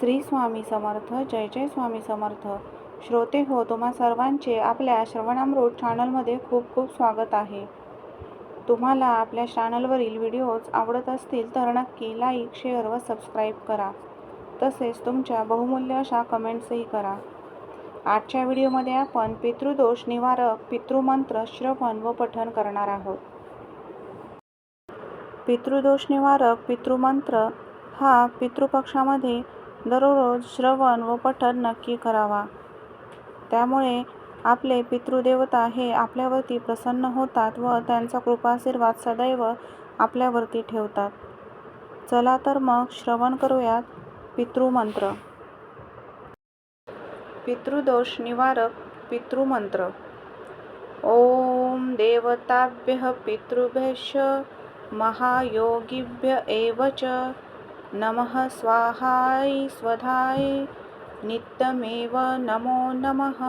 श्री स्वामी समर्थ जय जय स्वामी समर्थ. श्रोते हो तुम्हा सर्वांचे आपल्या श्रवणामृत चॅनलमध्ये खूप खूप स्वागत आहे. तुम्हाला आपल्या चॅनलवरील व्हिडिओज आवडत असतील तर नक्की लाईक शेअर व सबस्क्राईब करा. तसेच तुमच्या बहुमूल्य अशा कमेंट्सही करा. आजच्या व्हिडिओमध्ये आपण पितृदोष निवारक पितृमंत्र श्रवण व पठण करणार आहोत. पितृदोष निवारक पितृमंत्र हा पितृपक्षामध्ये दररोज श्रवण व पठण नक्की करावा. त्यामुळे आपले पितृदेवता हे आपल्यावरती प्रसन्न होतात व त्यांचा कृपाशीर्वाद सदैव आपल्यावरती ठेवतात. चला तर मग श्रवण करूयात पितृमंत्र. पितृदोष निवारक पितृमंत्र. ओम देवताभ्यः पितृभ्यश्च महायोगिभ्य एव च. नमः स्वाहाय स्वधाय नित्यमेव नमो नमः